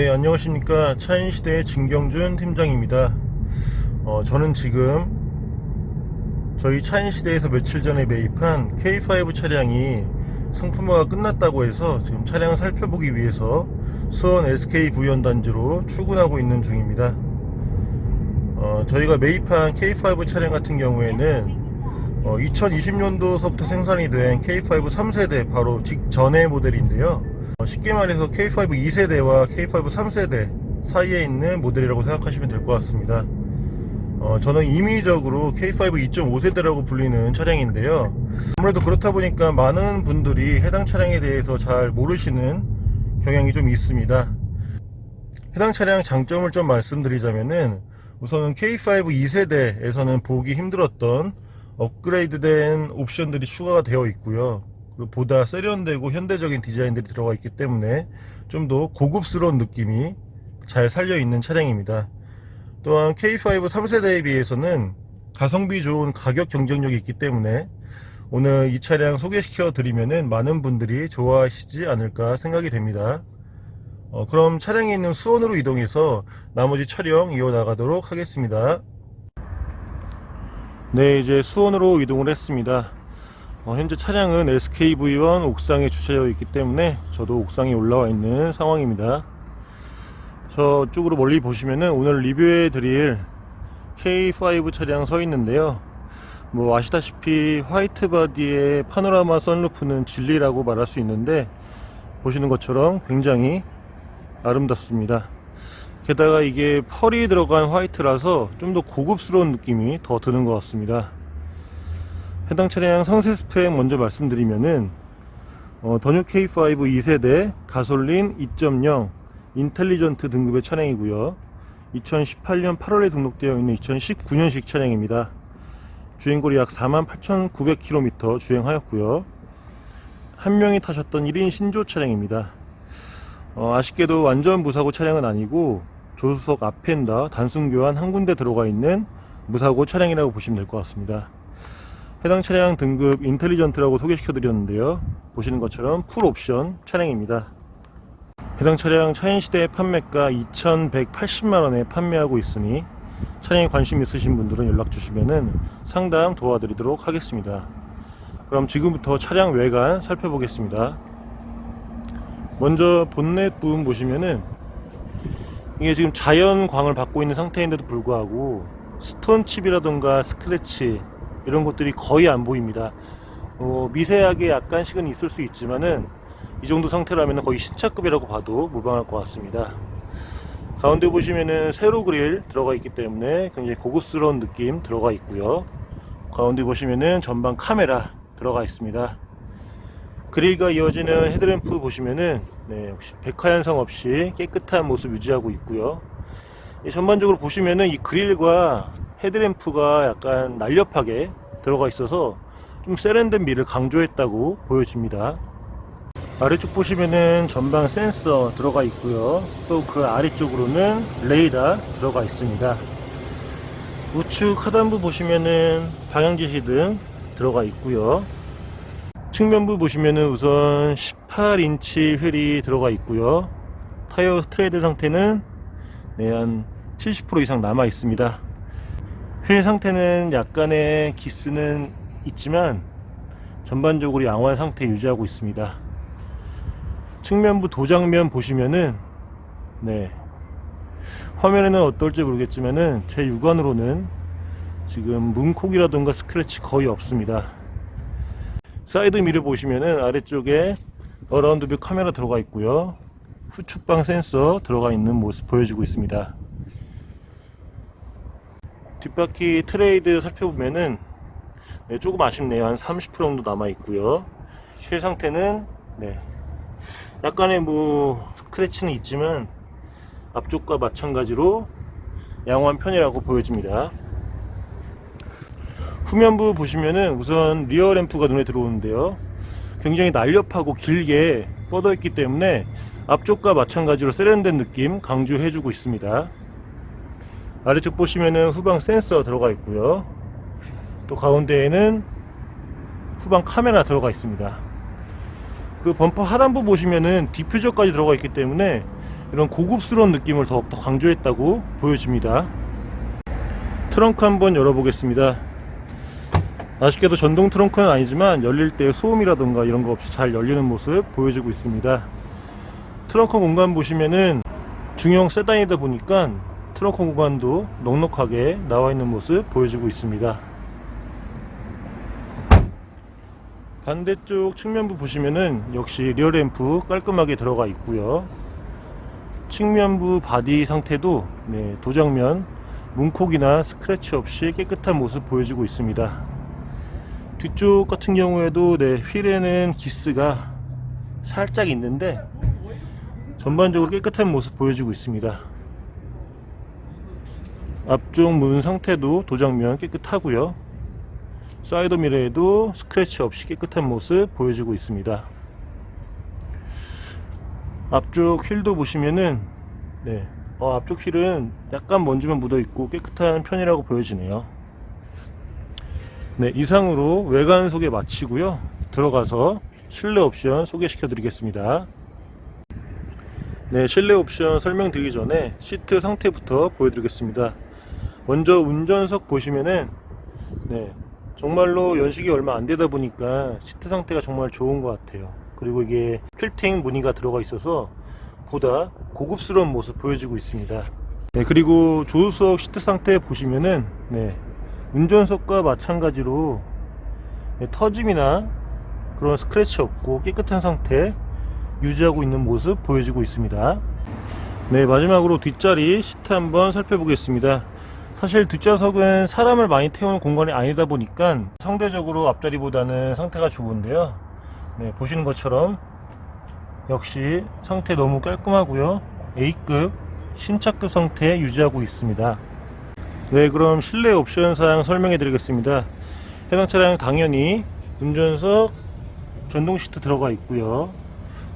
네, 안녕하십니까. 차인시대의 진경준 팀장입니다. 어, 저는 지금 저희 차인시대에서 며칠 전에 매입한 K5 차량이 상품화가 끝났다고 해서 지금 차량을 살펴보기 위해서 수원 SK 부연 단지로 출근하고 있는 중입니다. 어, 저희가 매입한 K5 차량 같은 경우에는 2020년도서부터 생산이 된 K5 3세대 바로 직전의 모델인데요. 어, 쉽게 말해서 K5 2세대와 K5 3세대 사이에 있는 모델이라고 생각하시면 될 것 같습니다. 어, 저는 임의적으로 K5 2.5세대라고 불리는 차량인데요. 아무래도 그렇다 보니까 많은 분들이 해당 차량에 대해서 잘 모르시는 경향이 좀 있습니다. 해당 차량 장점을 좀 말씀드리자면은 우선은 K5 2세대에서는 보기 힘들었던 업그레이드된 옵션들이 추가가 되어 있고요. 보다 세련되고 현대적인 디자인들이 들어가 있기 때문에 좀 더 고급스러운 느낌이 잘 살려 있는 차량입니다. 또한 K5 3세대에 비해서는 가성비 좋은 가격 경쟁력이 있기 때문에 오늘 이 차량 소개시켜 드리면은 많은 분들이 좋아하시지 않을까 생각이 됩니다. 어, 그럼 차량이 있는 수원으로 이동해서 나머지 촬영 이어나가도록 하겠습니다. 네, 이제 수원으로 이동을 했습니다. 어, 현재 차량은 SKV1 옥상에 주차되어 있기 때문에 저도 옥상에 올라와 있는 상황입니다. 저쪽으로 멀리 보시면은 오늘 리뷰해 드릴 K5 차량 서 있는데요. 뭐 아시다시피 화이트 바디의 파노라마 선루프는 진리라고 말할 수 있는데 보시는 것처럼 굉장히 아름답습니다. 게다가 이게 펄이 들어간 화이트라서 좀 더 고급스러운 느낌이 더 드는 것 같습니다. 해당 차량 상세 스펙 먼저 말씀드리면은 어, 더뉴 K5 2세대 가솔린 2.0 인텔리전트 등급의 차량이고요. 2018년 8월에 등록되어 있는 2019년식 차량입니다. 주행거리 약 48,900km 주행하였고요. 한 명이 타셨던 1인 신조 차량입니다. 어, 아쉽게도 완전 무사고 차량은 아니고 조수석 앞엔다 단순 교환 한 군데 들어가 있는 무사고 차량이라고 보시면 될 것 같습니다. 해당 차량 등급 인텔리전트라고 소개시켜 드렸는데요. 보시는 것처럼 풀 옵션 차량입니다. 해당 차량 차인시대 판매가 2,180만원에 판매하고 있으니 차량에 관심 있으신 분들은 연락 주시면 상담 도와드리도록 하겠습니다. 그럼 지금부터 차량 외관 살펴보겠습니다. 먼저 본넷 부분 보시면은 이게 지금 자연광을 받고 있는 상태인데도 불구하고 스톤칩이라던가 스크래치 이런 것들이 거의 안 보입니다. 어, 미세하게 약간씩은 있을 수 있지만은 이 정도 상태라면 거의 신차급이라고 봐도 무방할 것 같습니다. 가운데 보시면은 세로 그릴 들어가 있기 때문에 굉장히 고급스러운 느낌 들어가 있고요. 가운데 보시면은 전방 카메라 들어가 있습니다. 그릴과 이어지는 헤드램프 보시면은 네, 역시 백화현상 없이 깨끗한 모습 유지하고 있고요. 이 전반적으로 보시면은 이 그릴과 헤드램프가 약간 날렵하게 들어가 있어서 좀 세련된 미를 강조했다고 보여집니다. 아래쪽 보시면은 전방 센서 들어가 있고요. 또 그 아래쪽으로는 레이더 들어가 있습니다. 우측 하단부 보시면은 방향 지시 등 들어가 있고요. 측면부 보시면은 우선 18인치 휠이 들어가 있고요. 타이어 트레이드 상태는 네, 한70% 이상 남아 있습니다. 휠 상태는 약간의 기스는 있지만 전반적으로 양호한 상태 유지하고 있습니다. 측면부 도장면 보시면은 네 화면에는 어떨지 모르겠지만은 제 육안으로는 지금 문콕이라던가 스크래치 거의 없습니다. 사이드 미를 보시면은 아래쪽에 어라운드 뷰 카메라 들어가 있고요. 후측방 센서 들어가 있는 모습 보여주고 있습니다. 뒷바퀴 트레이드 살펴보면은 네, 조금 아쉽네요. 한 30% 정도 남아 있고요. 실 상태는 네, 약간의 뭐 스크래치는 있지만 앞쪽과 마찬가지로 양호한 편이라고 보여집니다. 후면부 보시면은 우선 리어 램프가 눈에 들어오는데요. 굉장히 날렵하고 길게 뻗어 있기 때문에 앞쪽과 마찬가지로 세련된 느낌 강조해주고 있습니다. 아래쪽 보시면은 후방 센서 들어가 있고요. 또 가운데에는 후방 카메라 들어가 있습니다. 그 범퍼 하단부 보시면은 디퓨저까지 들어가 있기 때문에 이런 고급스러운 느낌을 더욱더 강조했다고 보여집니다. 트렁크 한번 열어보겠습니다. 아쉽게도 전동 트렁크는 아니지만 열릴 때 소음이라던가 이런 거 없이 잘 열리는 모습 보여주고 있습니다. 트렁크 공간 보시면은 중형 세단이다 보니까 트렁크 공간도 넉넉하게 나와 있는 모습 보여주고 있습니다. 반대쪽 측면부 보시면은 역시 리어 램프 깔끔하게 들어가 있고요. 측면부 바디 상태도 네, 도장면 문콕이나 스크래치 없이 깨끗한 모습 보여주고 있습니다. 뒤쪽 같은 경우에도 네, 휠에는 기스가 살짝 있는데 전반적으로 깨끗한 모습 보여주고 있습니다. 앞쪽 문 상태도 도장면 깨끗하고요. 사이드 미러에도 스크래치 없이 깨끗한 모습 보여주고 있습니다. 앞쪽 휠도 보시면은 네, 어, 앞쪽 휠은 약간 먼지만 묻어 있고 깨끗한 편이라고 보여지네요. 네, 이상으로 외관 소개 마치고요. 들어가서 실내 옵션 소개시켜 드리겠습니다. 네, 실내 옵션 설명드리기 전에 시트 상태부터 보여드리겠습니다. 먼저 운전석 보시면은 네, 정말로 연식이 얼마 안 되다 보니까 시트 상태가 정말 좋은 것 같아요. 그리고 이게 퀼팅 무늬가 들어가 있어서 보다 고급스러운 모습 보여주고 있습니다. 네, 그리고 조수석 시트 상태 보시면은 네, 운전석과 마찬가지로 네, 터짐이나 그런 스크래치 없고 깨끗한 상태 유지하고 있는 모습 보여주고 있습니다. 네, 마지막으로 뒷자리 시트 한번 살펴보겠습니다. 사실 뒷좌석은 사람을 많이 태우는 공간이 아니다 보니까 상대적으로 앞자리보다는 상태가 좋은데요. 네, 보시는 것처럼 역시 상태 너무 깔끔하고요. A급 신차급 상태 유지하고 있습니다. 네, 그럼 실내 옵션 사항 설명해 드리겠습니다. 해당 차량 당연히 운전석 전동 시트 들어가 있고요.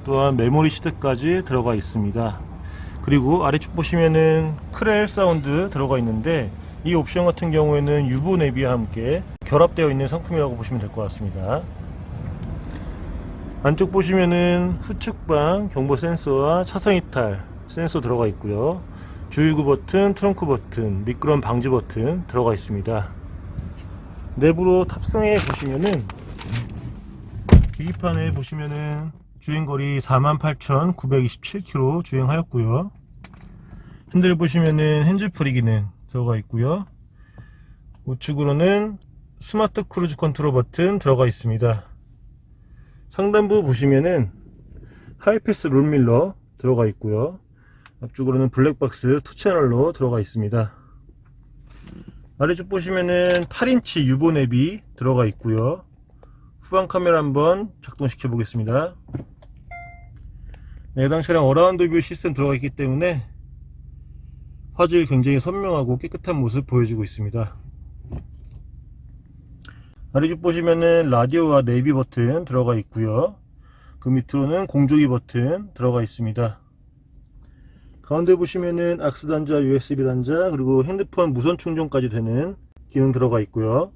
또한 메모리 시트까지 들어가 있습니다. 그리고 아래쪽 보시면은 크렐 사운드 들어가 있는데 이 옵션 같은 경우에는 유보 내비와 함께 결합되어 있는 상품이라고 보시면 될 것 같습니다. 안쪽 보시면은 후측방 경보 센서와 차선 이탈 센서 들어가 있고요. 주유구 버튼, 트렁크 버튼, 미끄럼 방지 버튼 들어가 있습니다. 내부로 탑승해 보시면은 계기판에 보시면은 주행거리 48,927km 주행하였고요. 핸들 보시면은 핸즈프리 기능 들어가 있고요. 우측으로는 스마트 크루즈 컨트롤 버튼 들어가 있습니다. 상단부 보시면은 하이패스 롤밀러 들어가 있고요. 앞쪽으로는 블랙박스 2채널로 들어가 있습니다. 아래쪽 보시면은 8인치 유보 냅이 들어가 있고요. 후방 카메라 한번 작동시켜 보겠습니다. 네, 해당 차량 어라운드 뷰 시스템 들어가 있기 때문에 화질 굉장히 선명하고 깨끗한 모습 보여주고 있습니다. 아래쪽 보시면은 라디오와 내비 버튼 들어가 있고요. 그 밑으로는 공조기 버튼 들어가 있습니다. 가운데 보시면은 악스 단자, USB 단자, 그리고 핸드폰 무선 충전까지 되는 기능 들어가 있고요.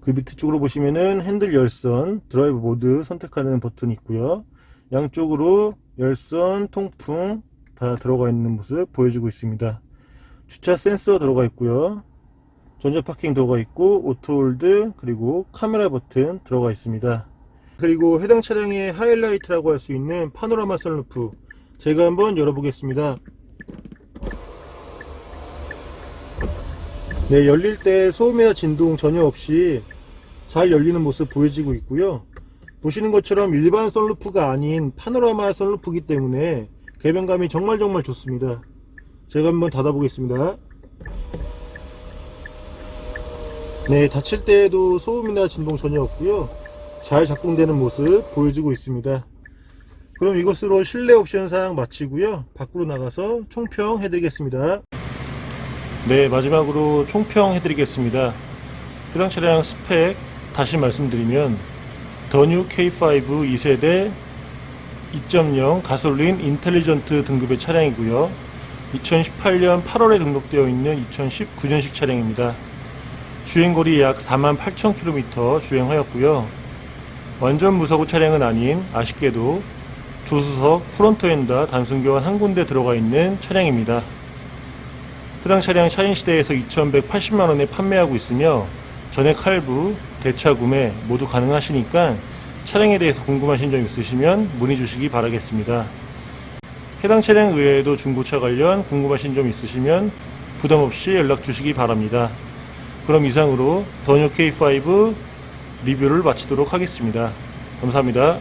그 밑에 쪽으로 보시면은 핸들 열선, 드라이브 모드 선택하는 버튼이 있고요. 양쪽으로 열선, 통풍 다 들어가 있는 모습 보여주고 있습니다. 주차 센서 들어가 있고요. 전자 파킹 들어가 있고 오토홀드 그리고 카메라 버튼 들어가 있습니다. 그리고 해당 차량의 하이라이트라고 할 수 있는 파노라마 선루프 제가 한번 열어보겠습니다. 네, 열릴 때 소음이나 진동 전혀 없이 잘 열리는 모습 보여지고 있고요. 보시는 것처럼 일반 선루프가 아닌 파노라마 선루프이기 때문에 개변감이 정말 정말 좋습니다. 제가 한번 닫아 보겠습니다. 네, 닫힐 때에도 소음이나 진동 전혀 없고요. 잘 작동되는 모습 보여주고 있습니다. 그럼 이것으로 실내 옵션 사항 마치고요. 밖으로 나가서 총평 해드리겠습니다. 네, 마지막으로 총평 해드리겠습니다. 해당 차량 스펙 다시 말씀드리면 더뉴 K5 2세대 2.0 가솔린 인텔리전트 등급의 차량이고요. 2018년 8월에 등록되어 있는 2019년식 차량입니다. 주행거리 약 48,000km 주행하였고요. 완전 무사고 차량은 아닌 아쉽게도 조수석, 프론트엔더, 단순 교환 한 군데 들어가 있는 차량입니다. 해당 차량 차인시대에서 2,180만원에 판매하고 있으며 전액 할부, 대차 구매 모두 가능하시니까 차량에 대해서 궁금하신 점 있으시면 문의 주시기 바라겠습니다. 해당 차량 외에도 중고차 관련 궁금하신 점 있으시면 부담 없이 연락 주시기 바랍니다. 그럼 이상으로 더뉴 K5 리뷰를 마치도록 하겠습니다. 감사합니다.